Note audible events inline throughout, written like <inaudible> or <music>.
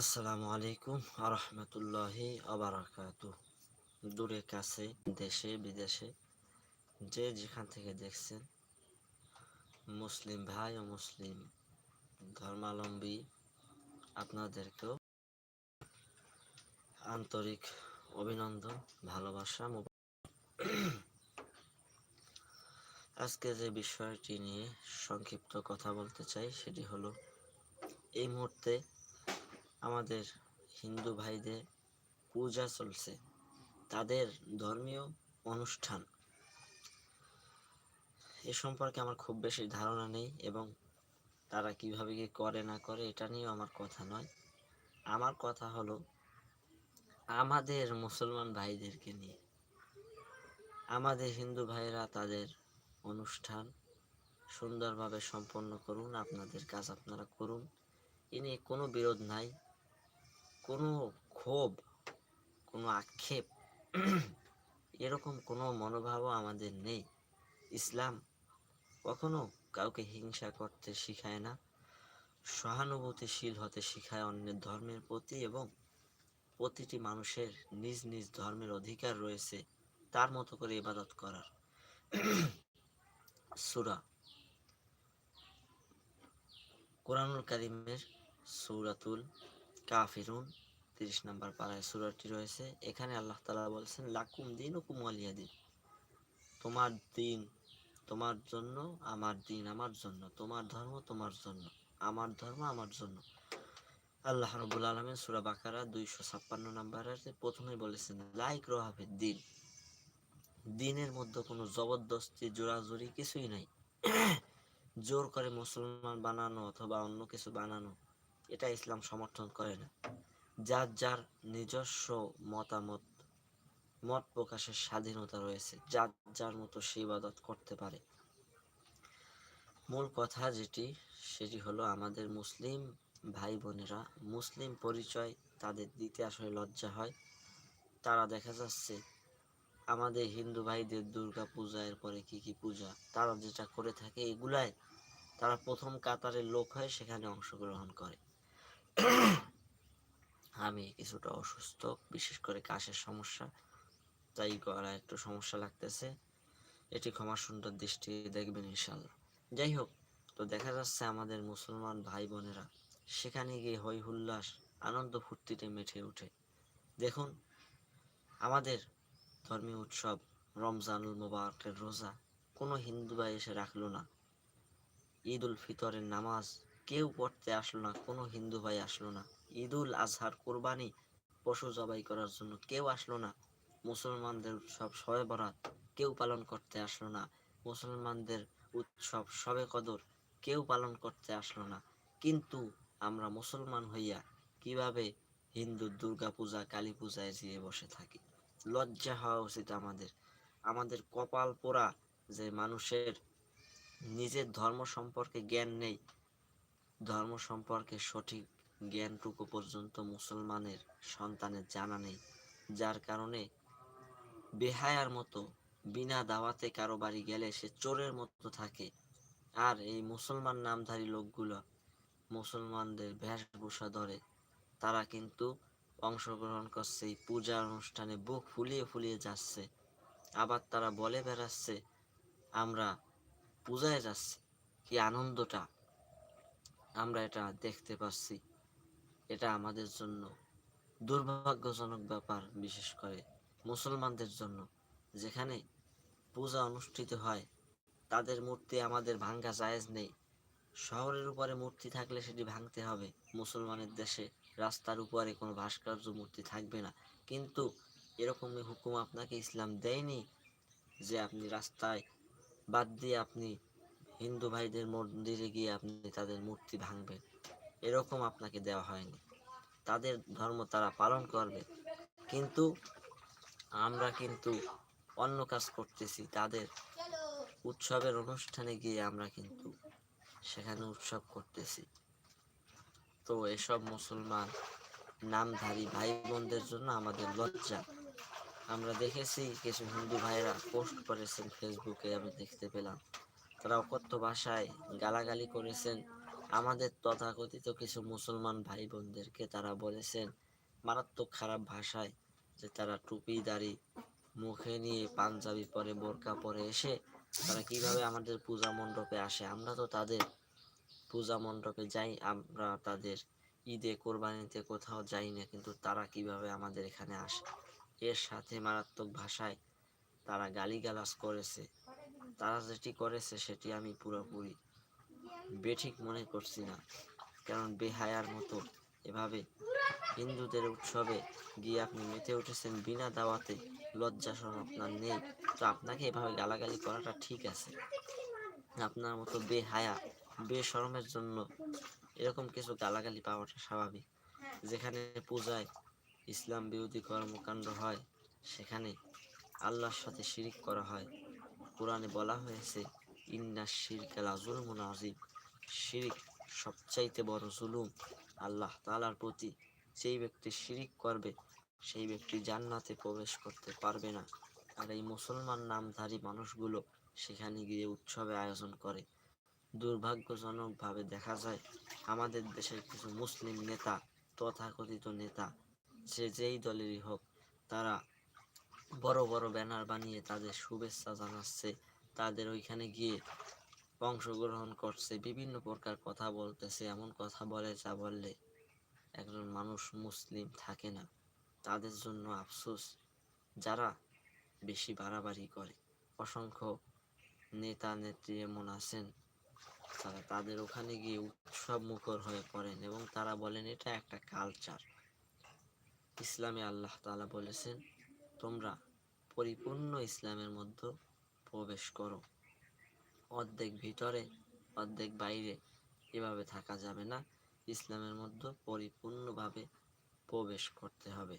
আসসালামু আলাইকুম আরহামতুল্লাহি আবারাকাত। দূরে, কাছে, দেশে, বিদেশে, যে যেখান থেকে দেখছেন, মুসলিম ভাই ও মুসলিম ধর্মাবলম্বী, আপনাদেরকেও আন্তরিক অভিনন্দন, ভালোবাসা আজকে যে বিষয়টি নিয়ে সংক্ষিপ্ত কথা বলতে চাই, সেটি হলো, এই মুহূর্তে আমাদের হিন্দু ভাইদের পূজা চলছে, তাদের ধর্মীয় অনুষ্ঠান। এ সম্পর্কে আমার খুব বেশি ধারণা নেই এবং তারা কীভাবে কি করে না করে এটা নিয়েও আমার কথা নয়। আমার কথা হলো, আমাদের মুসলমান ভাইদেরকে নিয়ে। আমাদের হিন্দু ভাইরা তাদের অনুষ্ঠান সুন্দরভাবে সম্পন্ন করুন, আপনাদের কাজ আপনারা করুন। এ নিয়ে কোনো বিরোধ নাই। কোনো ক্ষোভ, কোনো আক্ষেপ, <clears throat> এরকম কোনো মনোভাবও আমাদের নেই। ইসলাম কখনো কাউকে হিংসা করতে শিখায় না, সহানুভূতিশীল হতে শিখায় অন্যের ধর্মের প্রতি এবং প্রতিটি মানুষের নিজ নিজ ধর্মের অধিকার রয়েছে তার মতো করে ইবাদত করার। <clears throat> সুরা কোরআনুল কারিমের সূরাতুল কাফিরুন, তিরিশ নম্বর পাড়ায় সুরাটি রয়েছে। এখানে আল্লাহ তালা বলছেন, লাকুম দিন ও কুমালিয়া দিন। তোমার দিন তোমার জন্য, আমার দিন আমার জন্য। তোমার ধর্ম তোমার জন্য। আমার ধর্ম আমার জন্য। আল্লাহ রবুল আলমের সুরা বাকারা দুইশো ছাপ্পান্ন নম্বরের প্রথমে বলেছেন, লাইক রহাফের দিন। দিনের মধ্যে কোনো জবরদস্তি, জোরাজুরি কিছুই নাই। <clears throat> জোর করে মুসলমান বানানো অথবা অন্য কিছু বানানো এটা ইসলাম সমর্থন করে না। যার যার নিজস্ব মতামত, মত প্রকাশের স্বাধীনতা রয়েছে, যার যার মতো সে ইবাদত করতে পারে। মূল কথা যেটি, সেটি হলো আমাদের মুসলিম ভাই বোনেরা মুসলিম পরিচয় তাদের দিতে আসলে লজ্জা হয়। তারা দেখা যাচ্ছে আমাদের হিন্দু ভাইদের দুর্গা পূজা এরপরে কি কি পূজা, তারা যেটা করে থাকে এগুলাই তারা প্রথম কাতারের লোক হয় সেখানে অংশগ্রহণ করে। আমি কিছুটা অসুস্থ, বিশেষ করে কাশের সমস্যা। তাই গলা একটু সমস্যা লাগতেছে। এটি ক্ষমা সুন্দর দৃষ্টি দেখবেন ইনশাল্লাহ যাই হোক, তো দেখা যাচ্ছে আমাদের মুসলমান ভাই বোনেরা সেখানে গিয়ে হই হুল্লাস, আনন্দ ফুর্তিতে মেঠে ওঠে দেখুন, আমাদের ধর্মীয় উৎসব, রমজানুল মোবারকের রোজা কোনো হিন্দু ভাই এসে রাখল না। ঈদ উল ফিতরের নামাজ কেউ পড়তে আসলো না, কোনো হিন্দু ভাই আসলো না। ঈদ উল আজহার কোরবানি পশু জবাই করার জন্য কেউ আসলো না। মুসলমানদের উৎসব শবে বরাত, কেউ পালন করতে আসলো না। মুসলমানদের উৎসব শবে কদর, কেউ পালন করতে আসলো না। কিন্তু আমরা মুসলমান হইয়া কীভাবে হিন্দু দুর্গা পূজা, কালী পূজায় যেয়ে বসে থাকি? লজ্জা হওয়া উচিত আমাদের। আমাদের কপাল পোড়া যে মানুষের নিজের ধর্ম সম্পর্কে জ্ঞান নেই ধর্ম সম্পর্কে সঠিক জ্ঞানটুকু পর্যন্ত মুসলমানের সন্তানের জানা নেই, যার কারণে বেহায়ার মতো বিনা দাওয়াতে কারও বাড়ি গেলে সে চোরের মতো থাকে। আর এই মুসলমান নামধারী লোকগুলো মুসলমানদের বেশভূষা ধরে, তারা কিন্তু অংশগ্রহণ করছে, এই পূজা অনুষ্ঠানে বুক ফুলিয়ে ফুলিয়ে যাচ্ছে। আবার তারা বলে বেড়াচ্ছে, আমরা পূজায় যাচ্ছি, কি আনন্দটা? আমরা এটা দেখতে পাচ্ছি। এটা আমাদের জন্য দুর্ভাগ্যজনক ব্যাপার বিশেষ করে মুসলমানদের জন্য। যেখানে পূজা অনুষ্ঠিত হয়, তাদের মূর্তি আমাদের ভাঙ্গা জায়েজ নেই। শহরের উপরে মূর্তি থাকলে সেটি ভাঙতে হবে। মুসলমানের দেশে রাস্তার উপরে কোনো ভাস্কর্য মূর্তি থাকবে না। কিন্তু এরকমই হুকুম আপনাকে ইসলাম দেয়নি যে আপনি রাস্তায় বাদ দিয়ে আপনি হিন্দু ভাইদের মন্দিরে গিয়ে আপনি তাদের মূর্তি ভাঙবেন। এরকম আপনাকে দেওয়া হয়নি। তাদের ধর্ম তারা পালন করবে। কিন্তু আমরা কিন্তু অন্য কাজ করতেছি। তাদের উৎসবের অনুষ্ঠানে গিয়ে আমরা কিন্তু সেখানে উৎসব করতেছি। তো এসব মুসলমান নামধারী ভাই বোনদের জন্য আমাদের লজ্জা। আমরা দেখেছি কিছু হিন্দু ভাইরা পোস্ট করেছেন ফেসবুকে, আমি দেখতে পেলাম। তারা অকথ্য ভাষায় গালাগালি করেছেন। আমাদের তথাকথিত কিছু মুসলমান ভাই বোনদেরকে তারা বলেছেন, মারাত্মক খারাপ ভাষায় যে তারা টুপি, দাড়ি মুখে নিয়ে পাঞ্জাবি পরে, বোরকা পরে এসে তারা কীভাবে আমাদের পূজা মণ্ডপে আসে? আমরা তো তাদের পূজা মণ্ডপে যাই, আমরা তাদের ঈদে, কোরবানিতে কোথাও যাই না, কিন্তু তারা কীভাবে আমাদের এখানে আসে? এর সাথে মারাত্মক ভাষায় তারা গালিগালাজ করেছে। তারা যেটি করেছে সেটি আমি পুরোপুরি বেঠিক মনে করছি না। কারণ বেহায়ার মতো এভাবে হিন্দুদের উৎসবে গিয়ে আপনি মেতে উঠেছেন বিনা দাওয়াতে, লজ্জা শরম আপনার নেই। তো আপনাকে এভাবে গালাগালি করাটা ঠিক আছে। আপনার মতো বেহায়া, বেশরমের জন্য এরকম কিছু গালাগালি পাওয়াটা স্বাভাবিক। যেখানে পূজায় ইসলাম বিরোধী কর্মকাণ্ড হয়, সেখানে আল্লাহর সাথে শিরিক করা হয়। কোরআনে বলা হয়েছে, ইন্না শিরকালা জুলমুন আজিব শিরিক সবচাইতে বড় জুলুম আল্লাহ তালার প্রতি। যেই ব্যক্তি শিরিক করবে, সেই ব্যক্তি জান্নাতে প্রবেশ করতে পারবে না। আর এই মুসলমান নামধারী মানুষগুলো সেখানে গিয়ে উৎসবে আয়োজন করে। দুর্ভাগ্যজনকভাবে দেখা যায়, আমাদের দেশের কিছু মুসলিম নেতা, তথাকথিত নেতা, যে যেই দলেরই হোক, তারা বড় বড় ব্যানার বানিয়ে তাদের শুভেচ্ছা জানাচ্ছে। তাদের ওইখানে গিয়ে অংশগ্রহণ করছে, বিভিন্ন প্রকার কথা বলতেছে, এমন কথা বলে যা বললে একজন মানুষ মুসলিম থাকে না। তাদের জন্য আফসোস, যারা বেশি বাড়াবাড়ি করে। অসংখ্য নেতা, নেত্রী এমন আছেন, তারা তাদের ওখানে গিয়ে উৎসব মুখর হয়ে পড়েন এবং তারা বলেন, এটা একটা কালচার ইসলামে আল্লাহ তালা বলেছেন তোমরা পরিপূর্ণ ইসলামের মধ্যে প্রবেশ করো। অর্ধেক ভিতরে, অর্ধেক বাইরে এভাবে থাকা যাবে না। ইসলামের মধ্যে পরিপূর্ণভাবে প্রবেশ করতে হবে।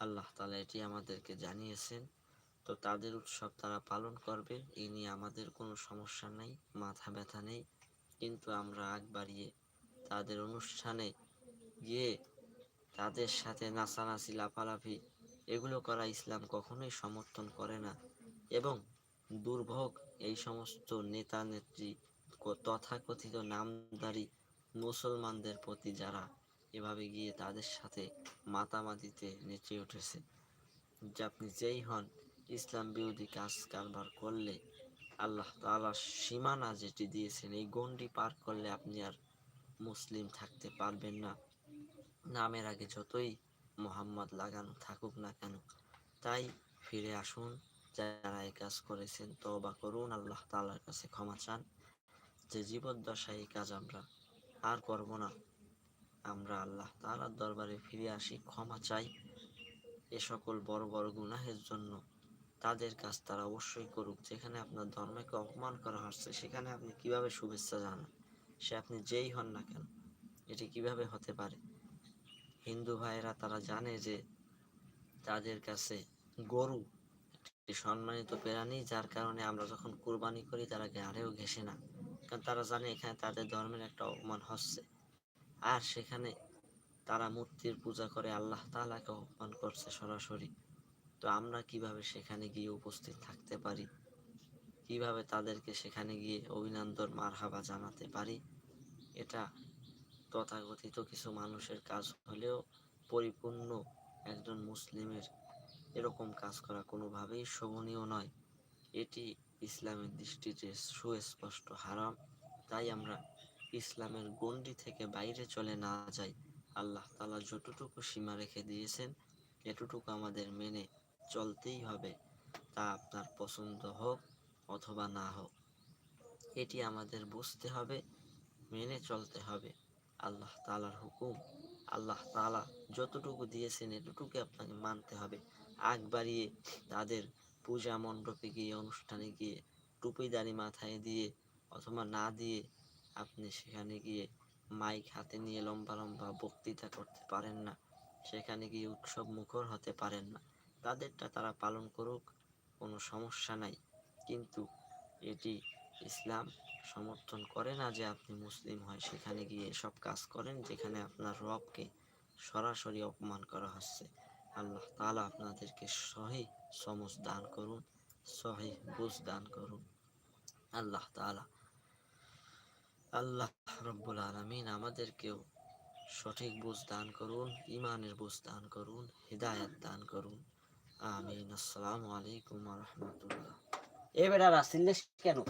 আল্লাহ তালা এটি আমাদেরকে জানিয়েছেন। তো তাদের উৎসব তারা পালন করবে। এই নিয়ে আমাদের কোনো সমস্যা নেই, মাথা ব্যথা নেই। কিন্তু আমরা আগ বাড়িয়ে তাদের অনুষ্ঠানে গিয়ে তাদের সাথে নাচানাচি, লাফালাফি এগুলো করা ইসলাম কখনোই সমর্থন করে না এবং দুর্ভোগ এই সমস্ত নেতা, নেত্রী তথাকথিত নামধারী মুসলমানদের প্রতি যারা এভাবে গিয়ে তাদের সাথে মাতামাতিতে নেচে উঠেছে। যে আপনি যেই হন, ইসলাম বিরোধী কাজ কারবার করলে আল্লাহ তাআলা সীমানা যেটি দিয়েছেন, এই গণ্ডি পার করলে আপনি আর মুসলিম থাকতে পারবেন না। নামের আগে যতই মোহাম্মদ লাগানো থাকুক না কেন? তাই ফিরে আসুন, যারা এই কাজ করেছেন, তওবা করুন, আল্লাহ তাআলার কাছে ক্ষমা চান। যে জীবদ্দশায় এই কাজ আমরা আর করব না। আমরা আল্লাহ তাআলার দরবারে ফিরে আসি, ক্ষমা চাই। এ সকল বড় বড় গুনাহের জন্য তাদের কাজ তারা অবশ্যই করুক। যেখানে আপনার ধর্মকে অপমান করা হচ্ছে, সেখানে আপনি কীভাবে শুভেচ্ছা জানান? সে আপনি যেই হন না কেন, এটি কীভাবে হতে পারে? হিন্দু ভাইয়েরা তারা জানে যে তাদের কাছে গরু একটি সম্মানিত প্রাণী, যার কারণে আমরা যখন কুরবানি করি তারা গাড়েও ঘেসে না। কারণ তারা জানে এখানে তাদের ধর্মের একটা অপমান হচ্ছে। আর সেখানে তারা মূর্তির পূজা করে, আল্লাহ তাআলাকে অপমান করছে সরাসরি। তো আমরা কীভাবে সেখানে গিয়ে উপস্থিত থাকতে পারি? কীভাবে তাদেরকে সেখানে গিয়ে অভিনন্দন, মারহাবা জানাতে পারি? এটা তথাকথিত কিছু মানুষের কাজ হলেও পরিপূর্ণ একজন মুসলিমের এরকম কাজ করা কোনোভাবেই শোভনীয় নয়। এটি ইসলামের দৃষ্টিতে সুস্পষ্ট হারাম, তাই আমরা ইসলামের গণ্ডি থেকে বাইরে চলে না যাই। আল্লাহ তালা যতটুকু সীমা রেখে দিয়েছেন, এতটুকু আমাদের মেনে চলতেই হবে, তা আপনার পছন্দ হোক অথবা না হোক। এটি আমাদের বুঝতে হবে, মেনে চলতে হবে। আল্লাহ তালার হুকুম, আল্লাহ তালা যতটুকু দিয়েছেন এতটুকু আপনাকে মানতে হবে। আগ বাড়িয়ে তাদের পূজা মণ্ডপে গিয়ে, অনুষ্ঠানে গিয়ে, টুপি দাড়ি মাথায় দিয়ে অথবা না দিয়ে আপনি সেখানে গিয়ে মাইক হাতে নিয়ে লম্বা লম্বা বক্তৃতা করতে পারেন না। সেখানে গিয়ে উৎসব মুখর হতে পারেন না। তাদেরটা তারা পালন করুক, কোনো সমস্যা নাই। কিন্তু এটি ইসলাম সমর্থন করে না যে আপনি মুসলিম হয়, সেখানে গিয়ে এসব কাজ করেন যেখানে আপনার রবকে সরাসরি অপমান করা হচ্ছে। আল্লাহ তাআলা আপনাদেরকে সহি সমজ দান করুন, সহি বুঝ দান করুন। আল্লাহ তাআলা, আল্লাহ রব্বুল আলমিন আমাদেরকেও সঠিক বুঝ দান করুন ইমানের বুঝ দান করুন, হৃদায়ত দান করুন। আমিন। আসসালামু আলাইকুম রহমতুল্লাহ। এবার আর আসিল কেন?